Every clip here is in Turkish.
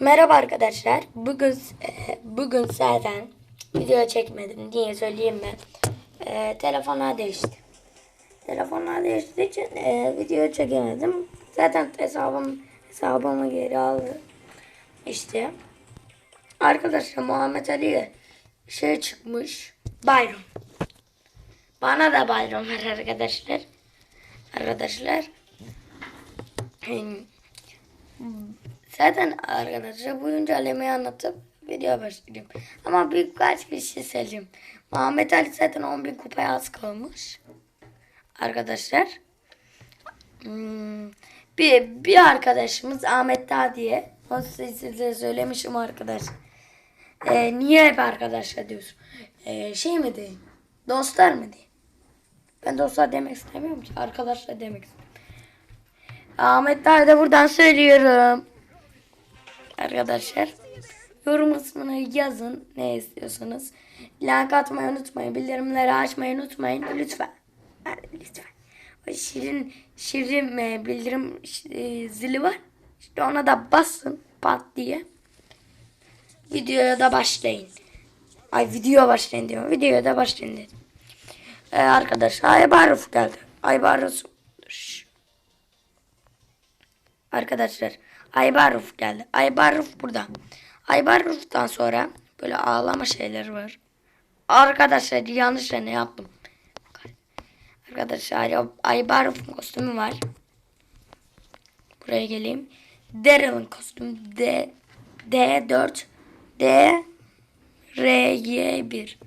Merhaba arkadaşlar. Bugün e, bugün zaten video çekmedim diye söyleyeyim mi? E, telefona değişti. Telefonlar değiştiği için e, video çekemedim. Zaten hesabım hesabımı geri aldı. İşte arkadaşlar Muhammed Ali'ye şey çıkmış. Bayram. Bana da bayram var arkadaşlar. Arkadaşlar. Hmm. Zaten arkadaşlar bu güncellemeyi anlatıp video başlayacağım. Ama birkaç bir şey söyleyeyim. Muhammed Ali zaten 10.000 kupaya az kalmış. Arkadaşlar. Hmm, bir, bir arkadaşımız Ahmet Dağ diye. O size söylemişim arkadaş. Ee, niye hep arkadaşlar diyorsun? Ee, şey mi diyeyim? Dostlar mı diyeyim? Ben dostlar demek istemiyorum ki. Arkadaşlar demek istiyorum. Ahmet Dağ'ı da buradan söylüyorum. Arkadaşlar yorum kısmına yazın ne istiyorsanız. Like atmayı unutmayın. Bildirimleri açmayı unutmayın. Lütfen. Lütfen. O şirin şirin bildirim e, zili var. İşte ona da basın pat diye. Videoya da başlayın. Ay videoya başlayın diyorum. Videoya da başlayın dedim. Ee, arkadaşlar Aybaruf geldi. Aybaruf. Arkadaşlar Aybaruf geldi. Aybaruf burada. Aybaruf'tan sonra böyle ağlama şeyleri var. Arkadaşlar yanlış ne yaptım. Arkadaşlar Aybaruf'un kostümü var. Buraya geleyim. Daryl'ın kostümü D D4 D R Y 1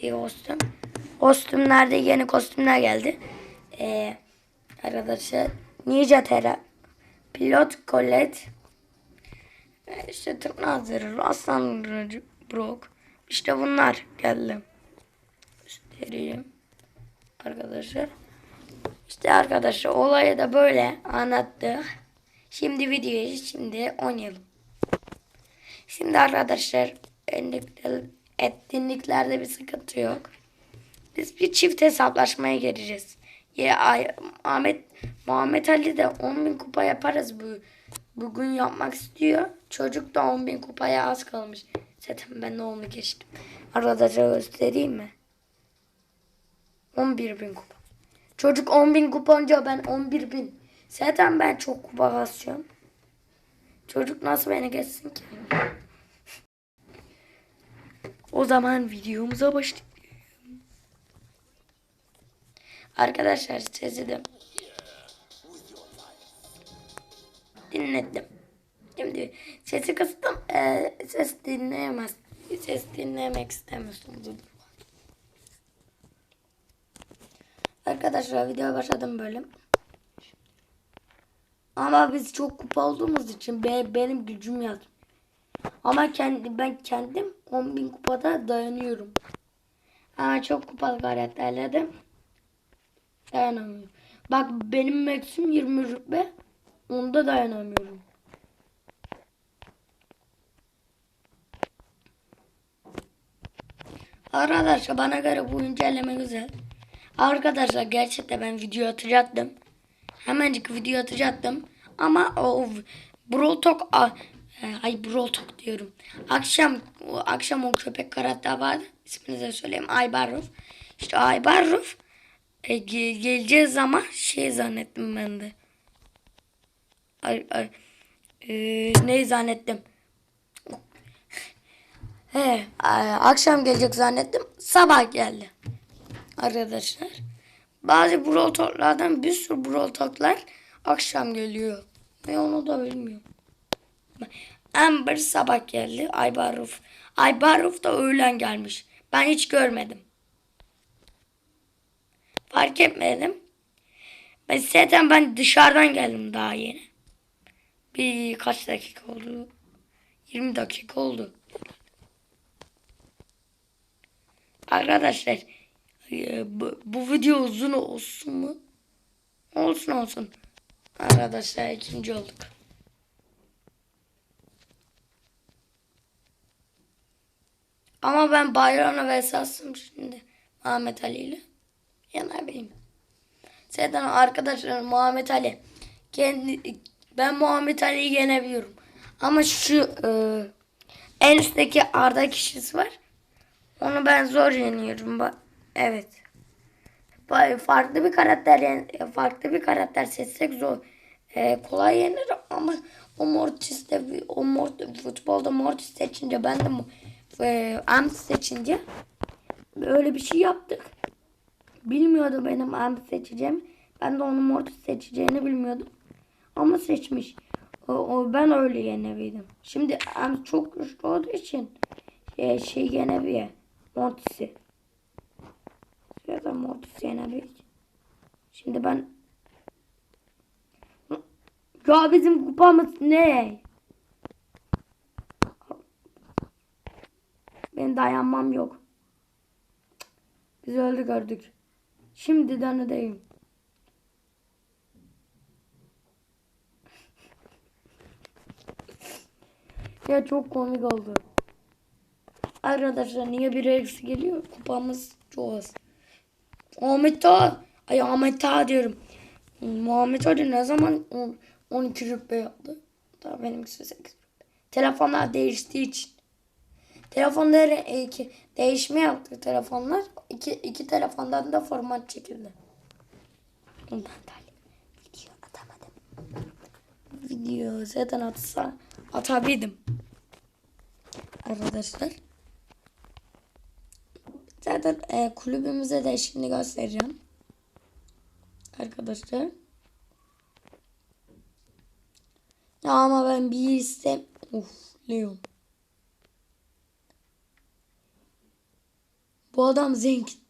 diye kostüm. Kostümlerde yeni kostümler geldi. Ee, arkadaşlar Ninja Terra Pilot Colette e, işte Tırnazları Aslan Rıcı, Brock işte bunlar geldi. Göstereyim arkadaşlar. İşte arkadaşlar olayı da böyle anlattık. Şimdi videoyu şimdi oynayalım. Şimdi arkadaşlar etkinlikler- etkinliklerde bir sıkıntı yok. Biz bir çift hesaplaşmaya gireceğiz. Ya Ahmet Muhammed Ali de 10.000 kupa yaparız bu bugün yapmak istiyor. Çocuk da 10.000 kupaya az kalmış. Zaten ben de onu geçtim. Arkadaşlar göstereyim mi? 11.000 kupa. Çocuk 10.000 kupa önce ben 11.000. Zaten ben çok kupa basıyorum. Çocuk nasıl beni geçsin ki? O zaman videomuza başlayalım. Arkadaşlar sesi dinledim. Şimdi sesi kıstım. Ee, ses dinleyemez. Ses dinlemek istemiyorsunuz. Arkadaşlar video başladım böyle. Ama biz çok kupa olduğumuz için be, benim gücüm yazdı. Ama kendi ben kendim 10.000 kupada dayanıyorum. Ama çok kupalı karakterledim. Dayanamıyorum. Bak benim maksimum 20 rütbe. Onda dayanamıyorum. Arkadaşlar bana göre bu inceleme güzel. Arkadaşlar gerçekten ben video atacaktım. Hemencik video atacaktım. Ama o Brawl Talk a- e, ay Brawl Talk diyorum. Akşam o, akşam o köpek karakter vardı. İsmini de söyleyeyim. Aybaruf. İşte Aybaruf e, ge- geleceği zaman şey zannettim ben de. Ay, ay, e, neyi zannettim? He, a- akşam gelecek zannettim. Sabah geldi. Arkadaşlar. Bazı Brawl Talk'lardan bir sürü Brawl Talk'lar akşam geliyor. Ve onu da bilmiyorum. Amber sabah geldi. Aybaruf. Aybaruf da öğlen gelmiş. Ben hiç görmedim. Fark etmedim. Ben zaten ben dışarıdan geldim daha yeni. Bir kaç dakika oldu? 20 dakika oldu. Arkadaşlar e, bu, bu video uzun olsun mu? Olsun olsun. Arkadaşlar ikinci olduk. Ama ben Bayram'la ve esasım şimdi Muhammed Ali ile. Yanar benim. Zaten arkadaşlar Muhammed Ali. Kendi, ben Muhammed Ali'yi yenebiliyorum. Ama şu e, en üstteki Arda kişisi var. Onu ben zor yeniyorum. Ba- Evet. Ba- Farklı bir karakter yen- farklı bir karakter seçsek zor. E, kolay yenir ama o Mortis'te o Mort futbolda Mortis seçince ben de e, Ant seçince öyle bir şey yaptık. Bilmiyordu benim Ant seçeceğim. Ben de onun Mortis seçeceğini bilmiyordum. Ama seçmiş. O, o ben öyle yenebildim. Şimdi Ant çok güçlü olduğu için şey, şey yenebilir. Mortis'i. Ya da Mortis yenebilir. Şimdi ben ya bizim kupamız ne? Ben dayanmam yok. Biz öldü gördük. Şimdiden ödeyim. ya çok komik oldu. Arkadaşlar niye bir eksi geliyor? Kupamız çok az. Ahmet Ağa. Ay Ahmet Ağa diyorum. Muhammed Ali ne zaman on- 12 rütbe yaptı? Daha benimkisi 8 rütbe. Telefonlar değiştiği için. Telefonları e, iki, değişme yaptı telefonlar. İki, iki telefondan da format çekildi. Ondan da video atamadım. Video zaten atsa atabildim. Arkadaşlar. Zaten e, kulübümüze de şimdi göstereceğim. Arkadaşlar. Ya ama ben bir istem... Uf Leon. Bu adam zengin.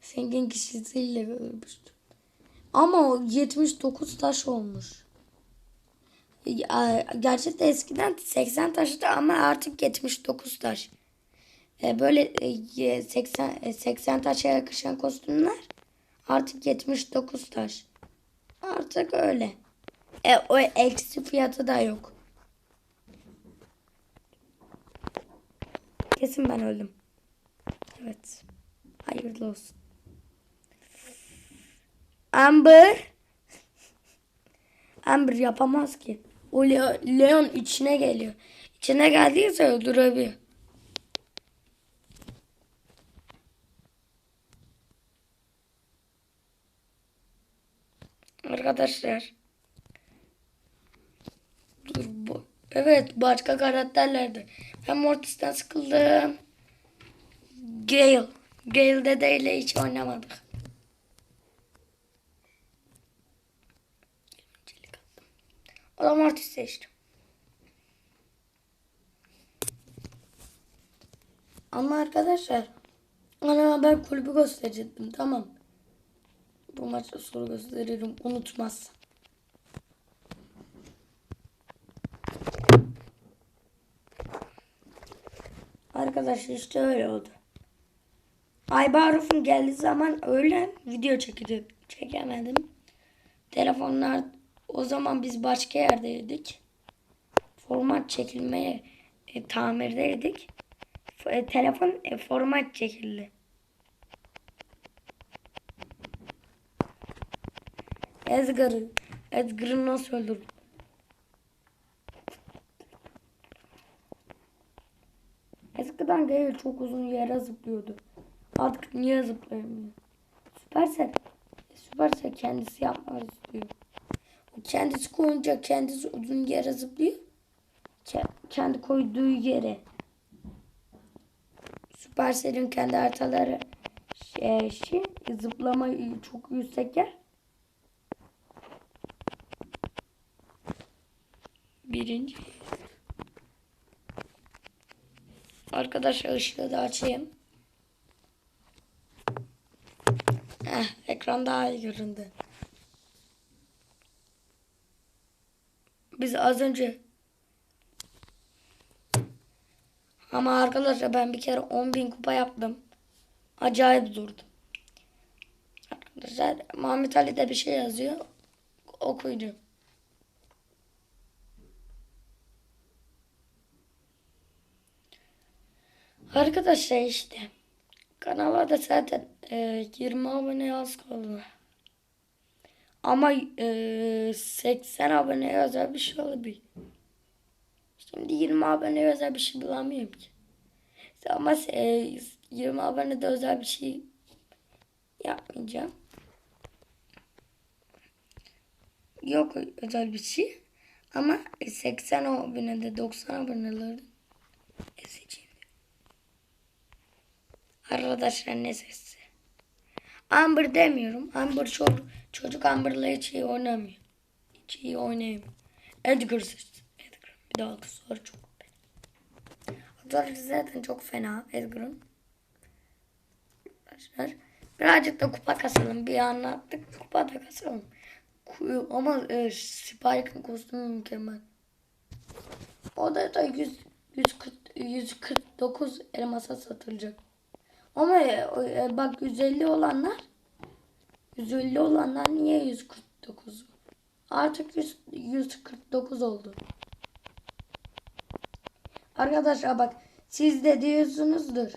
Zengin kişisiyle ölmüştü. Ama o 79 taş olmuş. Ya, Gerçekten eskiden 80 taştı ama artık 79 taş. E, Böyle e, 80 e, 80 taşa yakışan kostümler artık 79 taş. Artık öyle. E, o eksi fiyatı da yok. Kesin ben öldüm. Evet. Hayırlı olsun. Amber. Amber yapamaz ki. O Leo- Leon içine geliyor. İçine geldiyse öldürebilir. Arkadaşlar. Dur bu. Evet başka karakterlerdi. Ben Mortis'ten sıkıldım. Gale. Gale dedeyle hiç oynamadık. O da Mortis seçtim. Ama arkadaşlar ana ben kulübü gösterecektim tamam. Bu maçta soru gösteririm unutmazsan. Arkadaşlar işte öyle oldu. Aybaruf'un geldiği zaman öyle video çekeceğim. Çekemedim. Telefonlar o zaman biz başka yerdeydik. Format çekilmeye e, tamirdeydik. E, telefon e, format çekildi. Edgar'ı. Edgar'ı nasıl öldürdüm? Eskiden Gale çok uzun yere zıplıyordu. Artık niye zıplayamıyor? Süpersel. Süpersel kendisi yapmak istiyor. O kendisi koyunca kendisi uzun yere zıplıyor. Ke- Kendi koyduğu yere. Süpersel'in kendi haritaları şey, şey zıplama çok yüksek yer. Birinci. Arkadaşlar ışığı da açayım. Ekran daha iyi göründü. Biz az önce ama arkadaşlar ben bir kere 10.000 kupa yaptım. Acayip durdu. Arkadaşlar Muhammed Ali de bir şey yazıyor. Okuyacağım. Arkadaşlar işte kanala da zaten e, 20 abone az kaldı. Ama e, 80 abone özel bir şey olabilir. Şimdi 20 abone özel bir şey bulamıyorum ki. Ama e, 20 abone de özel bir şey yapmayacağım. Yok özel bir şey. Ama 80 abone de 90 aboneleri ezeceğim. Arkadaşlar ne sesi? Amber demiyorum. Amber çok çocuk Amber'la hiç iyi oynamıyor. Hiç iyi oynayamıyor. Edgar seçtim. Edgar. Bir daha soru çok fena. Adları zaten çok fena Edgar'ın. Arkadaşlar birazcık da kupa kasalım. Bir anlattık kupa da kasalım. Ama e, Spike'ın kostümü mükemmel. O da da 100, 140, 149 elmasa satılacak. Ama e, e, bak 150 olanlar 150 olanlar niye 149? Artık 100, 149 oldu. Arkadaşlar bak siz de diyorsunuzdur.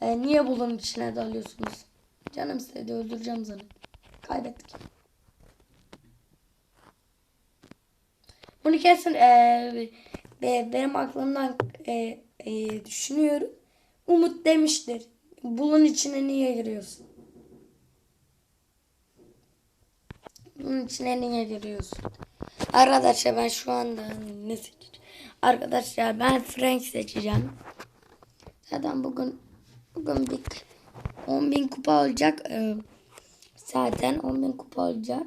E, niye bunun içine dalıyorsunuz? Canım istedi öldüreceğim seni. Kaybettik. Bunu kesin e, be- benim aklımdan e, e, düşünüyorum. Umut demiştir. Bunun içine niye giriyorsun? Bunun içine niye giriyorsun? Arkadaşlar ben şu anda ne seçeceğim? Arkadaşlar ben Frank seçeceğim. Zaten bugün bugün bir 10 bin kupa olacak. Ee, zaten 10 bin kupa olacak.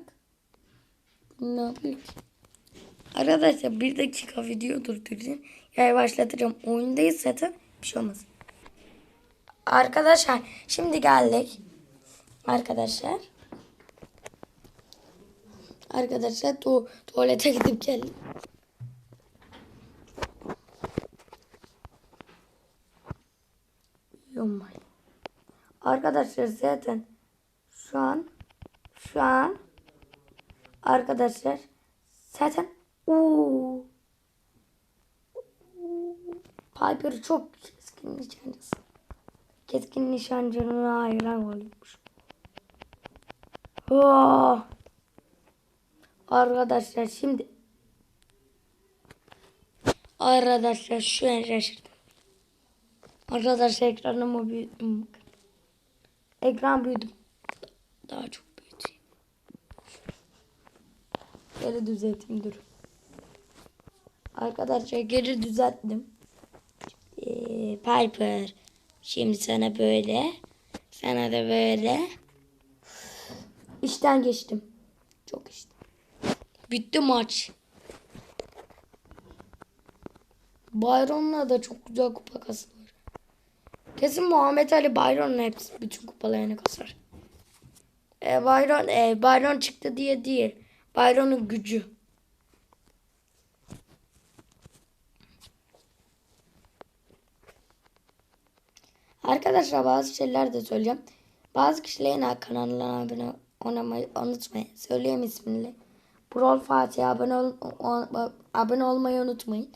Ne ki? Arkadaşlar bir dakika video durdurayım. Yayı başlatacağım. Oyundayız zaten. Bir şey olmaz. Arkadaşlar şimdi geldik. Arkadaşlar. Arkadaşlar tu tuvalete gidip geldim. Yumay. Arkadaşlar zaten şu an şu an arkadaşlar zaten uuu Piper çok keskin nişancısı. Keskin nişancına hayran oluyormuş. Oh. Arkadaşlar şimdi Arkadaşlar şu an şaşırdım. Arkadaşlar ekranımı büyüttüm. Ekran büyüdüm. Daha çok büyüteyim. Geri düzelteyim dur. Arkadaşlar geri düzelttim. Ee, Piper. Şimdi sana böyle. Sana da böyle. İşten geçtim. Çok işte. Bitti maç. Byron'la da çok güzel kupa kasılır. Kesin Muhammed Ali Byron'la hepsi bütün kupalarını kasar. E, Byron, e, Byron çıktı diye değil. Byron'un gücü. Arkadaşlar bazı şeyler de söyleyeceğim. Bazı kişilerin kanalına abone olmayı unutmayın. Söyleyeyim ismini. Brawl Fatih abone, ol, abone olmayı unutmayın.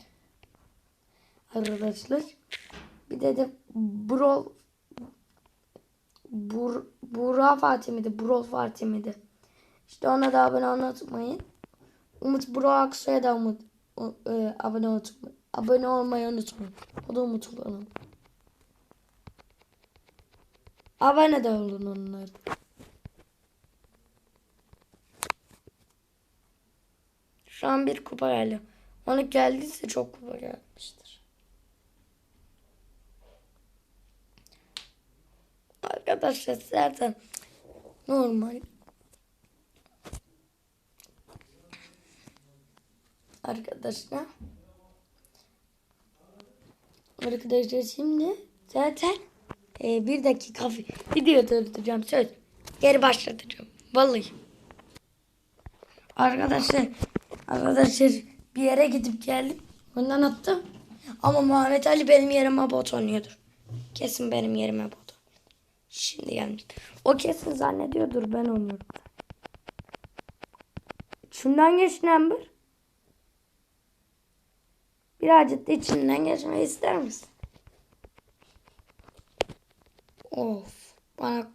Arkadaşlar. Bir de de Brawl Bur, Burak Fatih miydi? Brawl Fatih miydi? İşte ona da abone olmayı unutmayın. Umut Burak Aksoy'a da Umut, e, abone, unutmayın. abone olmayı unutmayın. O da Umut olalım. Abone de olun onlar. Şu an bir kupa geldi. Onu geldiyse çok kupa gelmiştir. Arkadaşlar zaten normal. Arkadaşlar. Arkadaşlar şimdi zaten e, bir dakika video durduracağım söz. Geri başlatacağım. Vallahi. Arkadaşlar arkadaşlar bir yere gidip geldim. Ondan attım. Ama Muhammed Ali benim yerime bot oynuyordur. Kesin benim yerime bot. Şimdi gelmiş. O kesin zannediyordur ben oynuyorum. Şundan geç Amber. Birazcık da içinden geçmeyi ister misin? Of. Bana,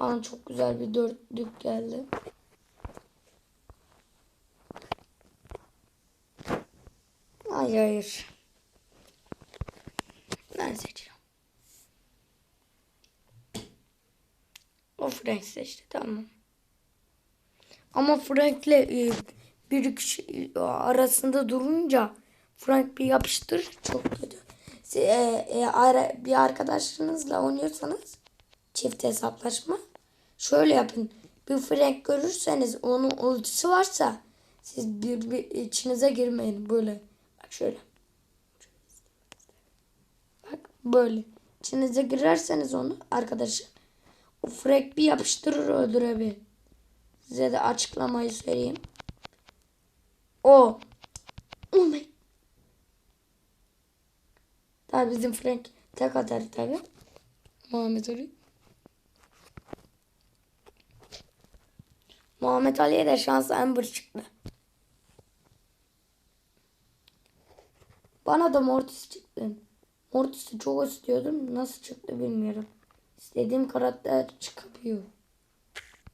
bana çok güzel bir dörtlük geldi. Hayır hayır. Ben seçeceğim. O Frank seçti tamam. Ama Frank'le e, bir kişi e, arasında durunca Frank bir yapıştır çok kötü. E, e, ara- bir arkadaşınızla oynuyorsanız çift hesaplaşma şöyle yapın. Bir Frank görürseniz onun ultisi varsa siz bir, bir içinize girmeyin böyle. Bak şöyle. Bak böyle. İçinize girerseniz onu arkadaşı o Frank bir yapıştırır öldürebilir. Size de açıklamayı söyleyeyim. O. Oh my. Tabi bizim Frank tek atar tabi. Muhammed Ali. Muhammed Ali'ye de şans Amber çıktı. Bana da Mortis çıktı. Mortis'i çok istiyordum. Nasıl çıktı bilmiyorum. İstediğim karakter çıkıyor.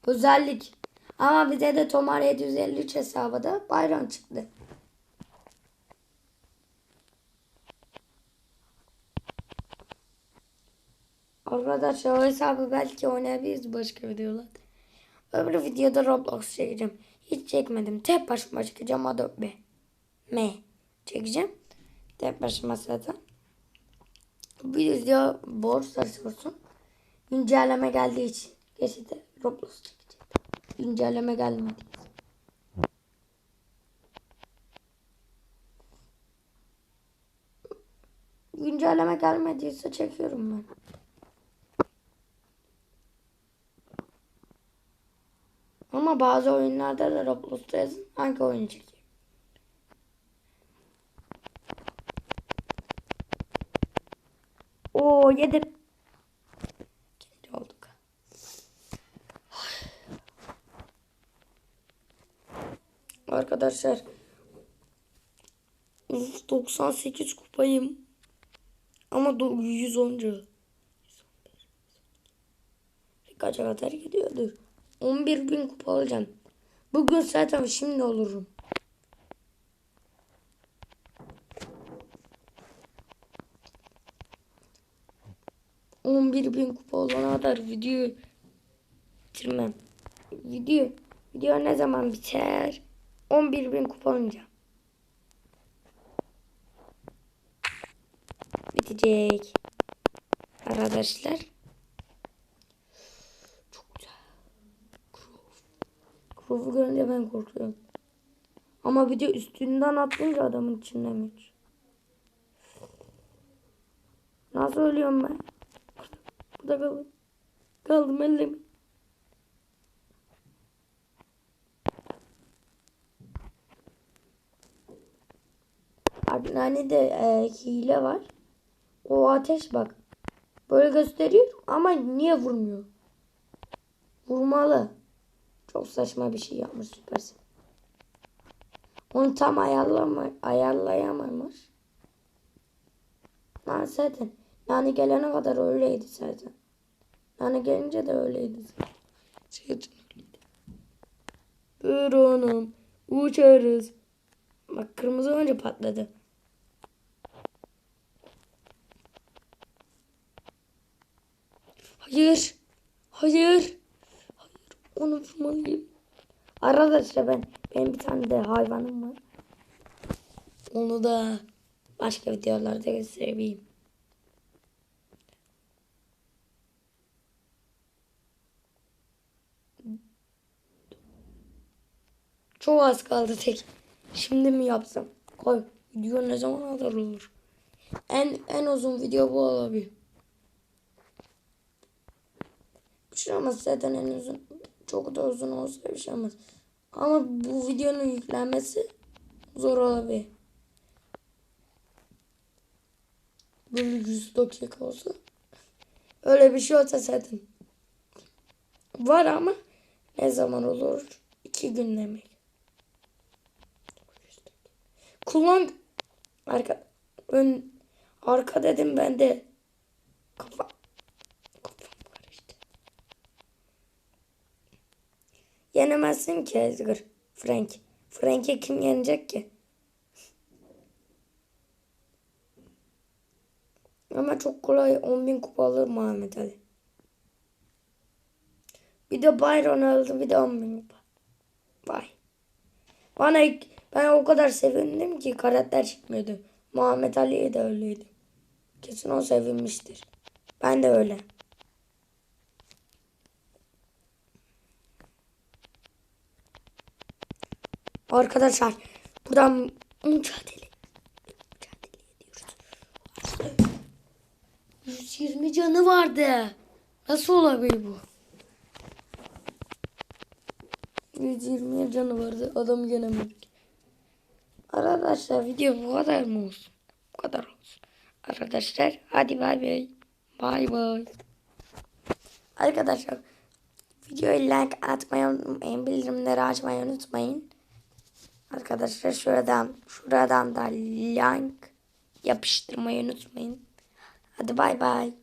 Özellik. Ama bize de Tomar 753 hesabı da bayram çıktı. Arkadaşlar o hesabı belki oynayabiliriz başka videolarda. Öbür videoda Roblox çekeceğim. Hiç çekmedim. Tek başıma çekeceğim Adobe. M. Çekeceğim. Tek başıma zaten. Bu video borsa sorsun. Güncelleme geldiği için. De Roblox çekeceğim. Güncelleme gelmedi. Güncelleme gelmediyse çekiyorum ben. Ama bazı oyunlarda da Roblox'ta yazın hangi oyunu çekeyim. Oo yedim. İkinci olduk. Arkadaşlar 98 kupayım. Ama do- 110. Kaça kadar gidiyordur. 11 bin kupa alacağım. Bugün zaten şimdi olurum. On bir bin kupa olana kadar video bitirmem. Video video ne zaman biter? 11 bin kupa olunca. Bitecek. Arkadaşlar. Çok güzel. Crow'u görünce ben korkuyorum. Ama bir de üstünden atlayınca adamın içinden geç. Nasıl ölüyorum ben? Burada kaldım. Kaldım ellerim. Hani de e, hile var. O ateş bak. Böyle gösteriyor ama niye vurmuyor? Vurmalı. Çok saçma bir şey yapmış süpersin. Onu tam ayarlama, ayarlayamamış. Lan zaten. Yani gelene kadar öyleydi zaten. Yani gelince de öyleydi zaten. Zaten öyleydi. Drone'um uçarız. Bak kırmızı önce patladı. Hayır. Hayır. Onu vurmalıyım. Arkadaşlar ben benim bir tane de hayvanım var. Onu da başka videolarda göstereyim. Çok az kaldı tek. Şimdi mi yapsam? Koy. Video ne zaman kadar olur? En en uzun video bu olabilir. Şey olmaz zaten en uzun. Çok da uzun olsa bir şey olmaz. Ama bu videonun yüklenmesi zor olabilir. Böyle 100 dakika olsa. Öyle bir şey olsa zaten. Var ama ne zaman olur? İki gün demek. Kullan arka ön arka dedim ben de kafa Yenemezsin ki Edgar. Frank. Frank'i kim yenecek ki? Ama çok kolay 10.000 kupa alır Muhammed Ali. Bir de Byron öldü bir de 10.000 kupa. Vay. Bana ben o kadar sevindim ki karakter çıkmıyordu. Muhammed Ali'ye de öyleydi. Kesin o sevinmiştir. Ben de öyle. Arkadaşlar buradan mücadele mücadele ediyoruz. 120 canı vardı. Nasıl olabilir bu? 120 canı vardı. Adam yenemedik. Arkadaşlar video bu kadar mı olsun? Bu kadar olsun. Arkadaşlar hadi bay bay. Bay bay. Arkadaşlar videoyu like atmayı unutmayın. Bildirimleri açmayı unutmayın. Arkadaşlar şuradan şuradan da like yapıştırmayı unutmayın. Hadi bay bay.